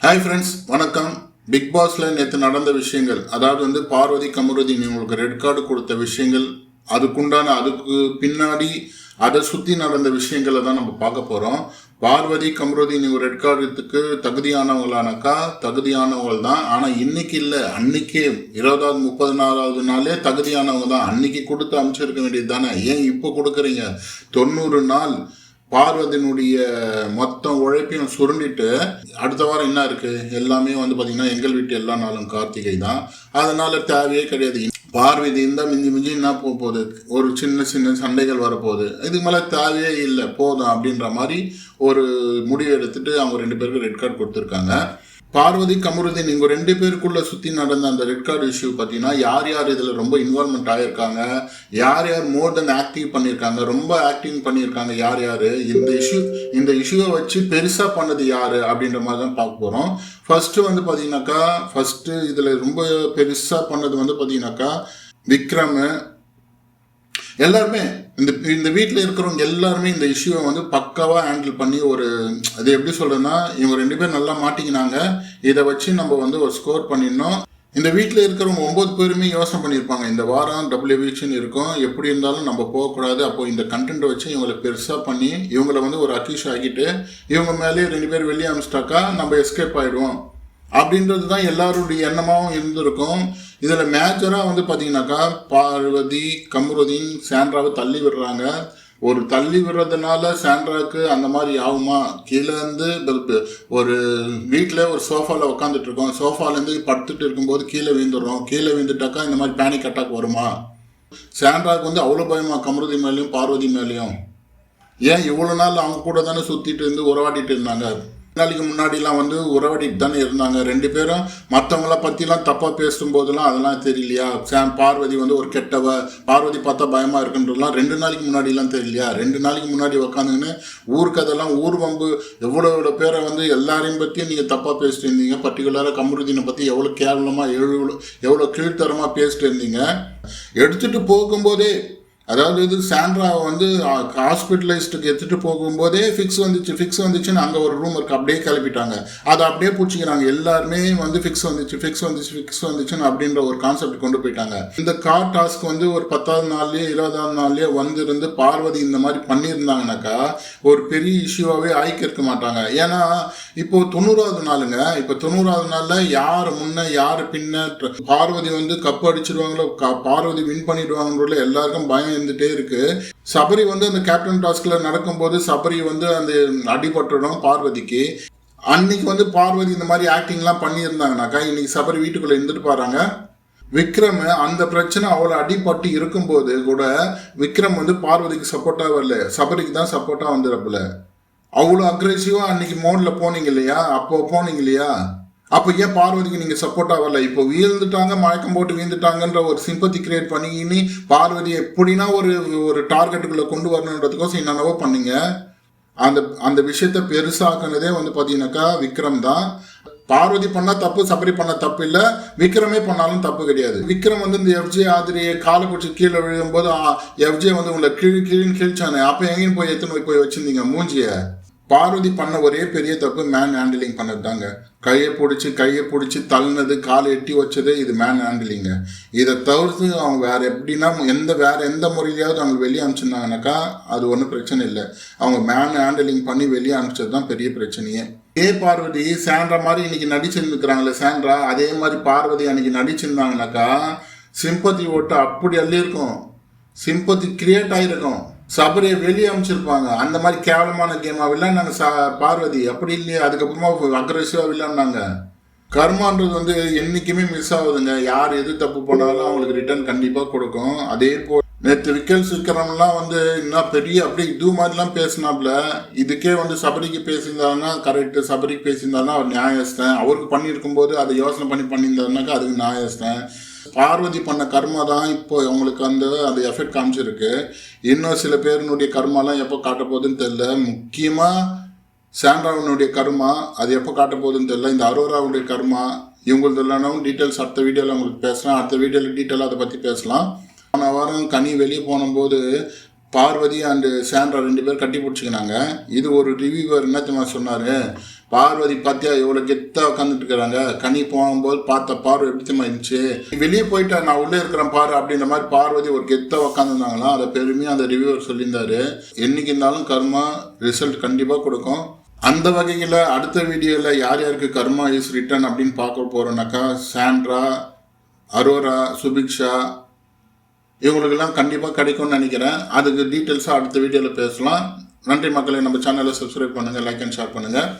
Hi friends வணக்கம். Big பாஸ்ல நேற்று நடந்த விஷயங்கள் அதாவது வந்து பார்வதி கமருதீன் இவங்களுக்கு ரெட் கார்டு கொடுத்த விஷயங்கள் அதுக்குண்டான அதுக்கு பின்னாடி அதை சுற்றி நடந்த விஷயங்களை தான் நம்ம பார்க்க போகிறோம் பார்வதி கமருதீன் இவங்க ரெட் கார்டுக்கு தகுதியானவங்களானாக்கா? தகுதியானவங்க தான். ஆனால் இன்னைக்கு இல்லை அன்னைக்கே இருபதாவது முப்பது நாலாவது நாளே தகுதியானவங்க தான். அன்னைக்கு கொடுத்து அமைச்சிருக்க வேண்டியது தானே? ஏன் இப்போ கொடுக்குறீங்க? தொண்ணூறு நாள் பார்வதியினுடைய மொத்த உழைப்பையும் சுருண்டிட்டு அடுத்த வாரம் என்ன இருக்கு? எல்லாமே வந்து பார்த்தீங்கன்னா எங்கள் வீட்டு எல்லா நாளும் கார்த்திகை தான். அதனால தேவையே கிடையாது. பார்வதி இருந்தால் மிஞ்சி மிஞ்சி என்ன போக போகுது? ஒரு சின்ன சின்ன சண்டைகள் வரப்போகுது. இதுக்கு மேலே தேவையே இல்லை. போதும் அப்படின்ற மாதிரி ஒரு முடிவு எடுத்துட்டு அவங்க ரெண்டு பேருக்கு ரெட் கார்டு கொடுத்துருக்காங்க. பார்வதி கமருதீன் இவங்க ரெண்டு பேருக்குள்ள சுற்றி நடந்த அந்த ரெட் கார்டு இஷ்யூ பார்த்தீங்கன்னா யார் யார் இதில் ரொம்ப இன்வால்மெண்ட் ஆகியிருக்காங்க யார் யார் மோர் தென் ஆக்டிவ் பண்ணியிருக்காங்க ரொம்ப ஆக்டிங் பண்ணியிருக்காங்க யார் யார் இந்த இஷ்யூ இந்த இஷ்யூவை வச்சு பெருசாக பண்ணது யார் அப்படின்ற மாதிரி தான் பார்க்க போகிறோம் ஃபர்ஸ்ட்டு வந்து பார்த்தீங்கன்னாக்கா ஃபர்ஸ்ட்டு இதில் ரொம்ப பெருசாக பண்ணது வந்து பார்த்தீங்கன்னாக்கா விக்ரம் எல்லாருமே இந்த இந்த வீட்டில் இருக்கிறவங்க எல்லாருமே இந்த இஷ்யூவை வந்து பக்காவாக ஹேண்டில் பண்ணி ஒரு அது எப்படி சொல்கிறதுன்னா இவங்க ரெண்டு பேரும் நல்லா மாட்டிக்கினாங்க. இதை வச்சு நம்ம வந்து ஒரு ஸ்கோர் பண்ணிடணும். இந்த வீட்டில் இருக்கிறவங்க ஒம்பது பேருமே யோசனை பண்ணியிருப்பாங்க. இந்த வாரம் டபுள் எவிக்ஷன் இருக்கும். எப்படி இருந்தாலும் நம்ம போகக்கூடாது. அப்போ இந்த கண்டென்ட்டை வச்சு இவங்களை பெருசாக பண்ணி இவங்களை வந்து ஒரு அக்யூஸ் ஆகிட்டு இவங்க மேலேயே ரெண்டு பேர் வெளியே அனுப்பிச்சிட்டாக்கா நம்ம எஸ்கேப் ஆகிடுவோம் அப்படின்றது தான் எல்லாருடைய எண்ணமாகவும் இருந்திருக்கும். இதில் மேஜராக வந்து பார்த்தீங்கன்னாக்கா பார்வதி கமருதீன் சாண்ட்ராவை தள்ளி விடுறாங்க. ஒரு தள்ளி விடுறதுனால சாண்ட்ராக்கு அந்த மாதிரி ஆகுமா? கீழே இருந்து ஒரு வீட்டில் ஒரு சோஃபாவில் உட்காந்துட்டு இருக்கோம். சோஃபாலேருந்து படுத்துட்டு இருக்கும்போது கீழே விழுந்துடுறோம். கீழே விழுந்துட்டாக்கா இந்த மாதிரி பேனிக் அட்டாக் வருமா? சாண்ட்ராக்கு வந்து அவ்வளோ பயமா? கமருதி மேலேயும் பார்வதி மேலேயும். ஏன் இவ்வளோ நாள் அவங்க கூட தானே சுற்றிட்டு இருந்து உறவாடிட்டு இருந்தாங்க? நாளைக்கு முன்னாடிலாம் வந்து உறவாடிட்டு தானே இருந்தாங்க. ரெண்டு பேரும் மற்றவங்கள பற்றிலாம் தப்பாக பேசும்போதெல்லாம் அதெல்லாம் தெரியலையா? சாம் பார்வதி வந்து ஒரு கெட்டவ பார்வதி பார்த்தா பயமாக இருக்குன்றதுலாம் ரெண்டு நாளைக்கு முன்னாடிலாம் தெரியலையா? ரெண்டு நாளைக்கு முன்னாடி உக்காந்துங்கன்னு ஊருக்கு அதெல்லாம் ஊர் வம்பு எவ்வளோ எவ்வளோ பேரை வந்து எல்லாரையும் பற்றியும் நீங்கள் தப்பாக பேசிட்டு இருந்தீங்க பர்டிகுலராக கமருதீனை பற்றி எவ்வளோ கேவலமாக எவ்வளோ எவ்வளோ கீழ்த்தரமாக பேசிட்டு இருந்தீங்க எடுத்துகிட்டு போகும்போதே அதாவது இது சாண்ட்ராவை வந்து ஹாஸ்பிட்டலைஸ்டுக்கு எடுத்துகிட்டு போகும்போதே ஃபிக்ஸ் வந்துச்சு ஃபிக்ஸ் வந்துச்சுன்னு அங்கே ஒரு ரூம் இருக்குது அப்படியே கிளப்பிட்டாங்க அதை அப்படியே பிடிச்சிக்கிறாங்க. எல்லாருமே வந்து ஃபிக்ஸ் வந்துச்சு ஃபிக்ஸ் வந்துச்சு ஃபிக்ஸ் வந்துச்சுன்னு அப்படின்ற ஒரு கான்செப்ட் கொண்டு போயிட்டாங்க. இந்த கார் டாஸ்க் வந்து ஒரு பத்தாவது நாள்லயே இருபதாவது நாள்லயே வந்திருந்து பார்வதி இந்த மாதிரி பண்ணியிருந்தாங்கனாக்கா ஒரு பெரிய இஷ்யூவாகவே ஆயிக்கிருக்க மாட்டாங்க. ஏன்னா இப்போ தொண்ணூறாவது நாளுங்க. இப்போ தொண்ணூறாவது நாளில் யார் முன்ன யார் பின்ன பார்வதி வந்து கப் அடிச்சிருவாங்களோ க- பார்வதி வின் பண்ணிடுவாங்கன்ற எல்லாருக்கும் பயம் இருந்துகிட்டே இருக்கு. சபரி வந்து அந்த கேப்டன் டாஸ்கில் நடக்கும்போது சபரி வந்து அந்த அடிபட்டுடும் பார்வதிக்கு. அன்னைக்கு வந்து பார்வதி இந்த மாதிரி ஆக்டிங்லாம் பண்ணியிருந்தாங்கனாக்கா இன்னைக்கு சபரி வீட்டுக்குள்ளே இருந்துட்டு பாருங்க விக்ரம் அந்த பிரச்சனை அவ்வளோ அடிபட்டு இருக்கும்போது கூட விக்ரம் வந்து பார்வதிக்கு சப்போர்ட்டாக வரல. சபரிக்கு தான் சப்போர்ட்டாக வந்துடுறப்புல அவ்வளோ அக்ரெசிவாக அன்னைக்கு மோடில் போனீங்க இல்லையா? அப்போ போனீங்க இல்லையா? அப்போ ஏன் பார்வதிக்கு நீங்கள் சப்போர்ட்டாக வரல இப்போ வீழ்ந்துட்டாங்க மயக்கம் போட்டு வீழ்ந்துட்டாங்கன்ற ஒரு சிம்பத்தி கிரியேட் பண்ணிக்கின்னு பார்வதி எப்படின்னா ஒரு ஒரு டார்கெட்டுக்குள்ளே கொண்டு வரணுன்றதுக்கோசம் என்னென்னவோ பண்ணீங்க. அந்த அந்த விஷயத்த பெருசாக்குனதே வந்து பார்த்தீங்கன்னாக்கா விக்ரம் தான். பார்வதி பண்ணா தப்பு சபரி பண்ண தப்பு இல்லை. விக்ரமே பண்ணாலும் தப்பு கிடையாது. விக்ரம் வந்து இந்த எஃப்ஜே ஆதிரியை காலை பிடிச்சி கீழே விழும்போது எஃப்ஜே வந்து உங்களை கீழ் கீழ்னு கீழ்ச்சானே. அப்போ எங்கேயும் போய் எத்தனை போய் போய் வச்சிருந்தீங்க மூஞ்சியை? பார்வதி பண்ண ஒரே பெரிய தப்பு மேன் ஹேண்டிலிங் பண்ணது தாங்க கையை பிடிச்சி கையை பிடிச்சி தள்ளினது காலை எட்டி வச்சது இது மேன் ஹேண்டிலிங்க இதை தவிர்த்து அவங்க வேற எப்படின்னா எந்த வேற எந்த முறையிலையாவது அவங்க வெளியே அனுப்பிச்சிருந்தாங்கனாக்கா அது ஒன்றும் பிரச்சனை இல்லை. அவங்க மேன் ஹேண்டிலிங் பண்ணி வெளியே அனுப்பிச்சது தான் பெரிய பிரச்சனையே. ஏ பார்வதி சாண்ட்ரா மாதிரி இன்னைக்கு நடிச்சிருந்துக்கிறாங்களே சாண்ட்ரா? அதே மாதிரி பார்வதி அன்னைக்கு நடிச்சிருந்தாங்கனாக்கா சிம்பத்தி ஓட்டு அப்படி அள்ளியிருக்கும். சிம்பத்தி கிரியேட் ஆகிருக்கும் சபரியை வெளியே அமைச்சிருப்பாங்க அந்த மாதிரி கேவலமான கேமா விளையாண்டாங்க சா பார்வதி அப்படி இல்லையே அதுக்கப்புறமா அக்ரெசிவாக விளையாண்டாங்க கர்மான்றது வந்து என்றைக்குமே மிஸ் ஆகுதுங்க. யார் எது தப்பு பண்ணாலும் அவங்களுக்கு ரிட்டர்ன் கண்டிப்பாக கொடுக்கும். அதே போல் நேற்று விக்கல் சிக்கரம்லாம் வந்து இன்னும் பெரிய அப்படி இது மாதிரிலாம் பேசினாப்புல இதுக்கே வந்து சபரிக்கு பேசியிருந்தாருன்னா கரெக்டு சபரிக்கு பேசியிருந்தாருன்னா அவர் நியாயஸ்தன். அவருக்கு பண்ணியிருக்கும் போது அதை யோசனை பண்ணி பண்ணியிருந்தாருனாக்கா அதுக்கு நியாயஸ்தன். பார்வதி பண்ண கர்மா தான் இப்போ அவங்களுக்கு அந்த அந்த எஃபெக்ட் காமிச்சிருக்கு. இன்னும் சில பேருனுடைய கர்மாலாம் எப்போ காட்ட போகுதுன்னு தெரியல. முக்கியமாக சாண்ட்ராவனுடைய கர்மா அது எப்போ காட்ட போகுதுன்னு தெரியல. இந்த அரோராவுடைய கர்மா இவங்களது இல்லைனாலும் டீட்டெயில்ஸ் அடுத்த வீடியோவில் உங்களுக்கு பேசலாம். அடுத்த வீடியோவில் டீட்டெயிலாக அதை பற்றி பேசலாம். போன வாரம் கனி வெளியே போனபோது பார்வதி அண்டு சாண்ட்ரா ரெண்டு பேர் கட்டி பிடிச்சிக்கினாங்க. இது ஒரு ரிவ்யூவர் என்ன தெரியுமா சொன்னார்? பார்வதி பார்த்தியா எவ்வளோ கெத்தா உட்காந்துட்டு இருக்கிறாங்க கனி போகும்போது பார்த்த பார்வை எப்படி இருந்துச்சு? வெளியே போயிட்டா நான் உள்ளே இருக்கிறேன் பாரு அப்படின்ற மாதிரி பார்வதி ஒரு கெத்தா உட்காந்துருந்தாங்களாம் அதை பெருமையாக அந்த ரிவ்யூவர் சொல்லியிருந்தாரு. என்னைக்கு இருந்தாலும் கர்மா ரிசல்ட் கண்டிப்பாக கொடுக்கும். அந்த வகையில் அடுத்த வீடியோவில் யார் யாருக்கு கர்மா இஸ் ரிட்டன் அப்படின்னு பார்க்க போகிறோம்னாக்கா சாண்ட்ரா அரோரா சுபிக்ஷா இவங்களுக்கெல்லாம் கண்டிப்பாக கிடைக்கும்னு நினைக்கிறேன். அதுக்கு டீட்டெயில்ஸாக அடுத்த வீடியோவில் பேசலாம். நன்றி மக்களை நம்ம சேனலை சப்ஸ்கிரைப் பண்ணுங்கள் லைக் அண்ட் ஷேர் பண்ணுங்கள்